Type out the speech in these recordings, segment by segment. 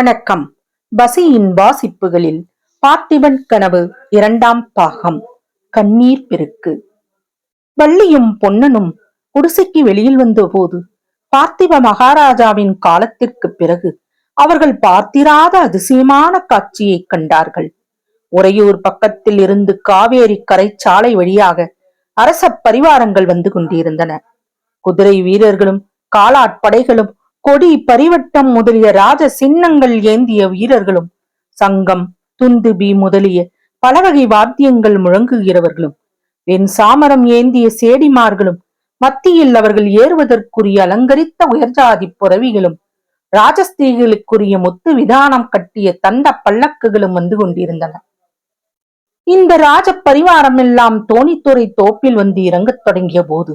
வணக்கம். பசியின் வாசிப்புகளில் பார்த்திபன் கனவு இரண்டாம் பாகம். கண்ணீர் பெருக்கு. வள்ளியும் பொன்னனும் குடிசைக்கு வெளியில் வந்தபோது பார்த்திப மகாராஜாவின் காலத்திற்கு பிறகு அவர்கள் பார்த்திராத அதிசயமான காட்சியை கண்டார்கள். உறையூர் பக்கத்தில் இருந்து காவேரி கரை சாலை வழியாக அரச பரிவாரங்கள் வந்து கொண்டிருந்தன. குதிரை வீரர்களும் காலாட்படைகளும் கொடி பரிவட்டம் முதலிய ராஜ சின்னங்கள் ஏந்திய வீரர்களும் சங்கம் துந்துபி முதலிய பலவகை வாத்தியங்கள் முழங்குகிறவர்களும் வெண் சாமரம் ஏந்திய சேடிமார்களும் மத்தியில் அவர்கள் ஏறுவதற்குரிய அலங்கரித்த உயர்ஜாதி புறவிகளும் ராஜஸ்திரீகளுக்குரிய முத்து விதானம் கட்டிய தந்த பல்லக்குகளும் வந்து கொண்டிருந்தன. இந்த ராஜ பரிவாரம் எல்லாம் தோணித்துறை தோப்பில் வந்து இறங்கத் தொடங்கிய போது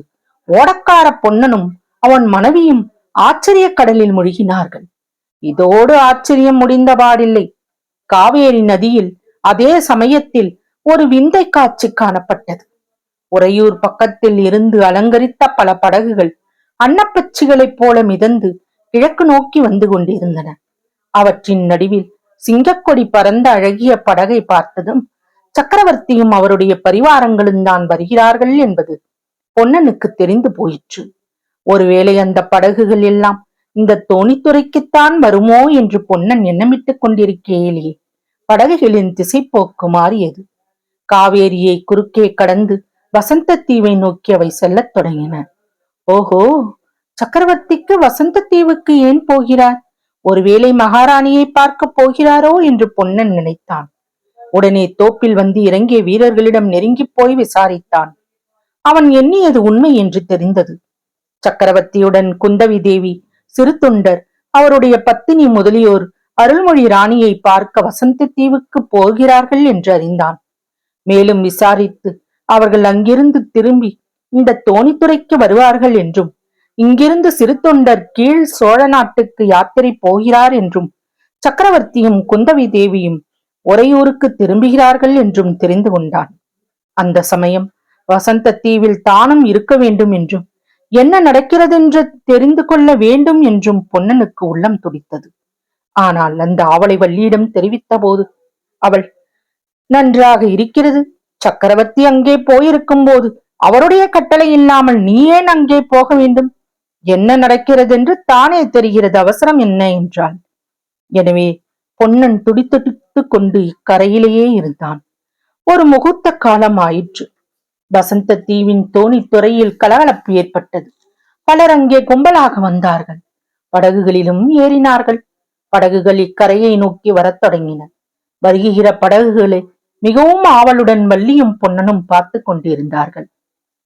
ஓடக்கார பொன்னனும் அவன் மனைவியும் ஆச்சரிய கடலில் முழுகினார்கள். இதோடு ஆச்சரியம் முடிந்தபாடில்லை. காவேரி நதியில் அதே சமயத்தில் ஒரு விந்தை காட்சி காணப்பட்டது. உறையூர் பக்கத்தில் இருந்து அலங்கரித்த பல படகுகள் அன்னப்பச்சிகளைப் போல மிதந்து கிழக்கு நோக்கி வந்து கொண்டிருந்தன. அவற்றின் நடுவில் சிங்கக்கொடி பறந்த அழகிய படகை பார்த்ததும் சக்கரவர்த்தியும் அவருடைய பரிவாரங்களும் தான் வருகிறார்கள் என்பது பொன்னனுக்கு தெரிந்து போயிற்று. ஒருவேளை அந்த படகுகள் எல்லாம் இந்த தோணித்துறைக்குத்தான் வருமோ என்று பொன்னன் எண்ணமிட்டுக் கொண்டிருக்கையிலே. படகுகளின் திசை போக்கு மாறியது. காவேரியை குறுக்கே கடந்து வசந்த தீவை நோக்கி அவை செல்லத் தொடங்கின. ஓஹோ சக்கரவர்த்திக்கு வசந்த தீவுக்கு ஏன் போகிறார்? ஒருவேளை மகாராணியை பார்க்க போகிறாரோ என்று பொன்னன் நினைத்தான். உடனே தோப்பில் வந்து இறங்கிய வீரர்களிடம் நெருங்கி போய் விசாரித்தான். அவன் எண்ணியது உண்மை என்று தெரிந்தது. சக்கரவர்த்தியுடன் குந்தவி தேவி சிறுத்துண்டர் அவருடைய பத்தினி முதலியோர் அருள்மொழி ராணியை பார்க்க வசந்த தீவுக்கு போகிறார்கள் என்று அறிந்தான். மேலும் விசாரித்து அவர்கள் அங்கிருந்து திரும்பி இந்த தோணித்துறைக்கு வருவார்கள் என்றும் இங்கிருந்து சிறுத்தொண்டர் கீழ் சோழ நாட்டுக்கு யாத்திரை போகிறார் என்றும் சக்கரவர்த்தியும் குந்தவி தேவியும் உறையூருக்கு திரும்புகிறார்கள் என்றும் தெரிந்து கொண்டான். அந்த சமயம் வசந்த தீவில் தானும் இருக்க வேண்டும் என்றும் என்ன நடக்கிறதென்று தெரிந்து கொள்ள வேண்டும் என்றும் பொன்னனுக்கு உள்ளம் துடித்தது. ஆனால் அந்த ஆவலை வள்ளியிடம் தெரிவித்த போது அவள் நன்றாக இருக்கிறது. சக்கரவர்த்தி அங்கே போயிருக்கும் போது அவருடைய கட்டளை இல்லாமல் நீ ஏன் அங்கே போக வேண்டும்? என்ன நடக்கிறது என்று தானே தெரிகிறது. அவசரம் என்ன? என்றாள். எனவே பொன்னன் துடித்துடித்து கொண்டு இக்கரையிலேயே இருந்தான். ஒரு முகூர்த்த காலம் ஆயிற்று. வசந்த தீவின் தோணித்துறையில் கலகலப்பு ஏற்பட்டது. பலர் அங்கே கும்பலாக வந்தார்கள். படகுகளிலும் ஏறினார்கள். படகுகள் இக்கரையை நோக்கி வரத் தொடங்கின. வருகிற படகுகளை மிகவும் ஆவலுடன் வள்ளியும் பொன்னனும் பார்த்து கொண்டிருந்தார்கள்.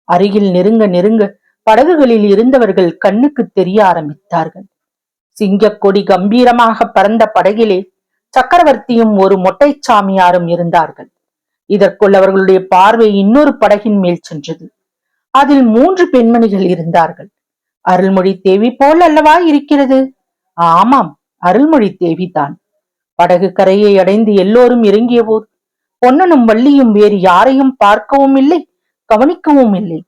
அருகில் நெருங்க நெருங்க படகுகளில் இருந்தவர்கள் கண்ணுக்கு தெரிய ஆரம்பித்தார்கள். சிங்கக்கொடி கம்பீரமாக பறந்த படகிலே சக்கரவர்த்தியும் ஒரு மொட்டை சாமியாரும் இருந்தார்கள். இதற்குள் அவர்களுடைய பார்வை இன்னொரு படகின் மேல் சென்றது. அதில் மூன்று பெண்மணிகள் இருந்தார்கள். அருள்மொழி தேவி போல் அல்லவா இருக்கிறது? ஆமாம் அருள்மொழி தேவிதான் படகு கரையை அடைந்து எல்லோரும் இறங்கிய போது பொன்னனும் வள்ளியும் வேறு யாரையும் பார்க்கவும் இல்லை கவனிக்கவும் இல்லை.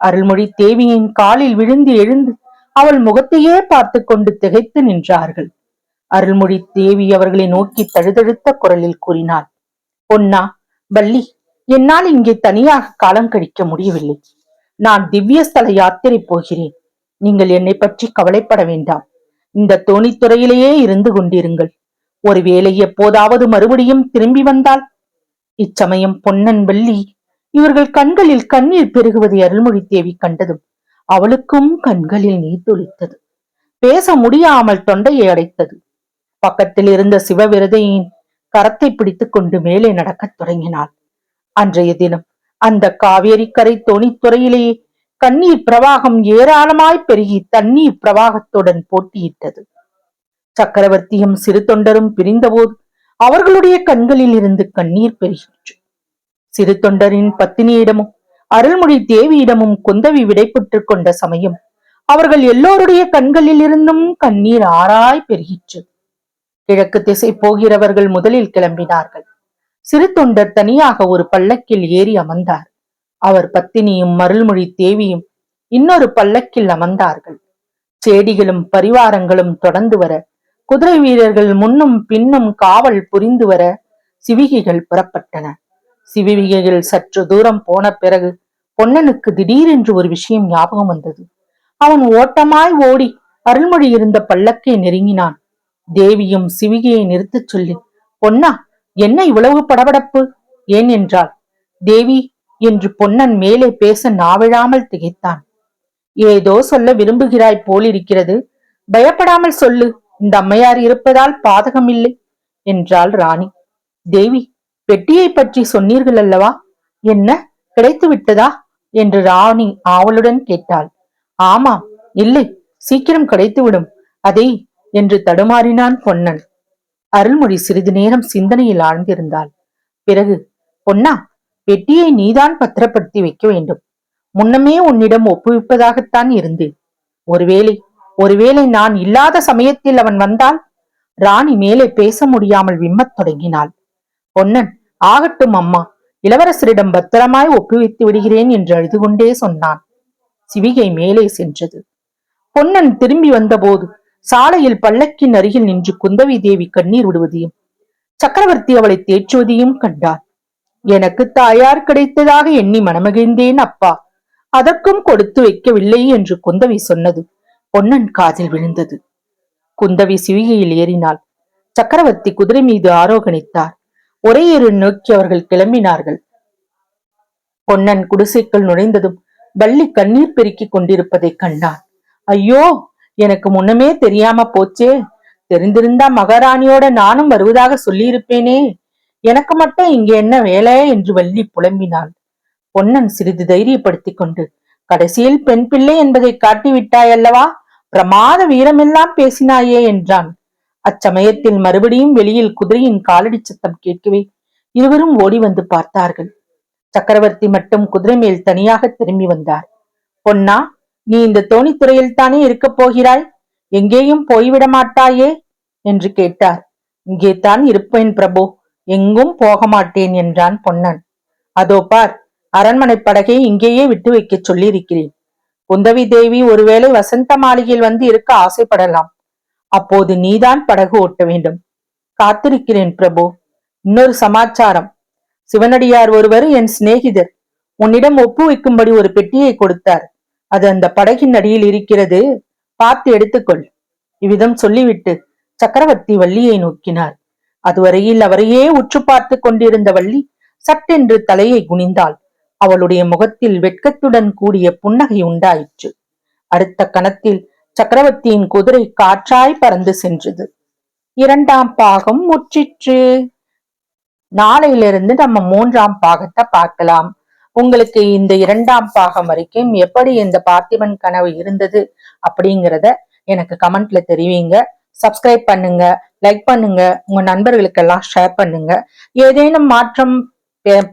அருள்மொழி தேவியின் காலில் விழுந்து எழுந்து அவள் முகத்தையே பார்த்து கொண்டு திகைத்து நின்றார்கள். அருள்மொழி தேவி அவர்களை நோக்கி தழுதழுத்த குரலில் கூறினாள் பொன்னா வள்ளி என்னால் இங்கே தனியாக காலம் கழிக்க முடியவில்லை. நான் திவ்யஸ்தல யாத்திரை போகிறேன். நீங்கள் என்னை பற்றி கவலைப்பட வேண்டாம். இந்த தோணித்துறையிலேயே இருந்து கொண்டிருங்கள். ஒருவேளை எப்போதாவது மறுபடியும் திரும்பி வந்தால்? இச்சமயம் பொன்னன் வெள்ளி இவர்கள் கண்களில் கண்ணீர் பெருகுவதை அருள்மொழி தேவி கண்டதும் அவளுக்கும் கண்களில் நீர் துளித்தது. பேச முடியாமல் தொண்டையை அடைத்தது. பக்கத்தில் இருந்த சிவவிரதையின் கரத்தை பிடித்துக் கொண்டு மேலே நடக்கத் தொடங்கினாள். அன்றைய தினம் அந்த காவேரி கரை தோணித்துறையிலேயே கண்ணீர் பிரவாகம் ஏராளமாய் பெருகி தண்ணீர் பிரவாகத்துடன் போட்டியிட்டது. சக்கரவர்த்தியும் சிறு தொண்டரும் பிரிந்தபோது அவர்களுடைய கண்களில் இருந்து கண்ணீர் பெருகிற்று. சிறு தொண்டரின் பத்தினியிடமும் அருள்மொழி தேவியிடமும் குந்தவி விடைபெற்றுக் கொண்ட சமயம் அவர்கள் எல்லோருடைய கண்களில் இருந்தும் கண்ணீர் ஆறாய் பெருகிற்று. கிழக்கு திசை போகிறவர்கள் முதலில் கிளம்பினார்கள். சிறு தொண்டர் தனியாக ஒரு பல்லக்கில் ஏறி அமர்ந்தார். அவர் பத்தினியும் மருள்மொழி தேவியும் இன்னொரு பல்லக்கில் அமர்ந்தார்கள். செடிகளும் பரிவாரங்களும் தொடர்ந்து வர குதிரை வீரர்கள் முன்னும் பின்னும் காவல் புரிந்து வர சிவிகைகள் புறப்பட்டன. சிவிகைகள் சற்று தூரம் போன பிறகு பொன்னனுக்கு திடீரென்று ஒரு விஷயம் ஞாபகம் வந்தது. அவன் ஓட்டமாய் ஓடி அருள்மொழி இருந்த பல்லக்கை நெருங்கினான். தேவியும் சிவிகையை நிறுத்தச் சொல்லி பொன்னா என்ன இவ்வளவு படபடப்பு? ஏன் என்றாள். தேவி என்று பொன்னன் மேலே பேச நாவிழாமல் திகைத்தான். ஏதோ சொல்ல விரும்புகிறாய் போலிருக்கிறது. பயப்படாமல் சொல்லு. இந்த அம்மையார் இருப்பதால் பாதகமில்லை என்றாள் ராணி. தேவி பெட்டியை பற்றி சொன்னீர்கள் அல்லவா? என்ன கிடைத்து விட்டதா? என்று ராணி ஆவலுடன் கேட்டாள். ஆமாம் இல்லை சீக்கிரம் கிடைத்துவிடும். அதை என்று தடுமாறினான் பொன்னன். அருள்மொழி சிறிது நேரம் சிந்தனையில் ஆழ்ந்திருந்தாள். பிறகு பொன்னா பெட்டியை நீதான் பத்திரப்படுத்தி வைக்க வேண்டும். முன்னமே உன்னிடம் ஒப்புவிப்பதாகத்தான் இருந்தேன். ஒருவேளை ஒருவேளை நான் இல்லாத சமயத்தில் அவன் வந்தால் ராணி மேலே பேச முடியாமல் விம்மத் தொடங்கினாள். பொன்னன் ஆகட்டும் அம்மா இளவரசரிடம் பத்திரமாய் ஒப்புவித்து விடுகிறேன் என்று அழுது கொண்டே சொன்னான். சிவிகை மேலே சென்றது. பொன்னன் திரும்பி வந்தபோது சாலையில் பல்லக்கின் அருகில் நின்று குந்தவி தேவி கண்ணீர் விடுவதையும் சக்கரவர்த்தி அவளை தேற்றுவதையும் கண்டார். எனக்கு தாயார் கிடைத்ததாக எண்ணி மனமகிழ்ந்தேன் அப்பா. அதற்கும் கொடுத்து வைக்கவில்லை என்று குந்தவி சொன்னது. பொன்னன் காதில் விழுந்தது. குந்தவி சிவிகையில் ஏறினாள். சக்கரவர்த்தி குதிரை மீது ஆரோகணித்தார். ஒரே இரு நோக்கி அவர்கள் கிளம்பினார்கள். பொன்னன் குடிசைக்குள் நுழைந்ததும் வள்ளி கண்ணீர் பெருக்கிக் கொண்டிருப்பதை கண்டான். ஐயோ! எனக்கு முன்னமே தெரியாம போச்சே. தெரிந்திருந்தா மகாராணியோட நானும் வருவதாக சொல்லியிருப்பேனே. எனக்கு மட்டும் இங்க என்ன வேலை என்று வள்ளி புலம்பினாள். பொன்னன் சிறிது தைரியப்படுத்திக் கொண்டு கடைசியில் பெண் பிள்ளை என்பதை காட்டிவிட்டாயல்லவா பிரமாத வீரமெல்லாம் பேசினாயே என்றான். அச்சமயத்தில் மறுபடியும் வெளியில் குதிரையின் காலடி சத்தம் கேட்கவே இருவரும் ஓடி வந்து பார்த்தார்கள். சக்கரவர்த்தி மட்டும் குதிரை மேல் தனியாக திரும்பி வந்தார். பொன்னா நீ இந்த தோணித்துறையில் தானே இருக்கப் போகிறாய்? எங்கேயும் போய்விட மாட்டாயே? என்று கேட்டார். இங்கே தான் இருப்பேன் பிரபு. எங்கும் போக மாட்டேன் என்றான் பொன்னன். அதோ பார் அரண்மனை படகை இங்கேயே விட்டு வைக்கச் சொல்லியிருக்கிறேன். குந்தவி தேவி ஒருவேளை வசந்த மாளிகையில் வந்து இருக்க ஆசைப்படலாம். அப்போது நீதான் படகு ஓட்ட வேண்டும். காத்திருக்கிறேன் பிரபு. இன்னொரு சமாச்சாரம். சிவனடியார் ஒருவர் என் சிநேகிதர். உன்னிடம் ஒப்பு வைக்கும்படி ஒரு பெட்டியை கொடுத்தார். அது அந்த படகின் அடியில் இருக்கிறது. பார்த்து எடுத்துக்கொள். இவ்விதம் சொல்லிவிட்டு சக்கரவர்த்தி வள்ளியை நோக்கினார். அதுவரையில் அவரையே உற்று பார்த்து கொண்டிருந்த வள்ளி சட்டென்று தலையை குனிந்தாள். அவளுடைய முகத்தில் வெட்கத்துடன் கூடிய புன்னகை உண்டாயிற்று. அடுத்த கணத்தில் சக்கரவர்த்தியின் குதிரை காற்றாய் பறந்து சென்றது. இரண்டாம் பாகம் முற்றிற்று. நாளையிலிருந்து நம்ம மூன்றாம் பாகத்தை பார்க்கலாம். உங்களுக்கு இந்த இரண்டாம் பாகம் வரைக்கும் எப்படி இந்த பார்த்திபன் கனவு இருந்தது அப்படிங்கிறத எனக்கு கமெண்ட்ல தெரிவிங்க. சப்ஸ்கிரைப் பண்ணுங்க லைக் பண்ணுங்க உங்க நண்பர்களுக்கெல்லாம் ஷேர் பண்ணுங்க. ஏதேனும் மாற்றம்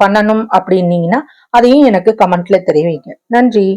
பண்ணணும் அப்படின்னீங்கன்னா அதையும் எனக்கு கமெண்ட்ல தெரிவிங்க. நன்றி.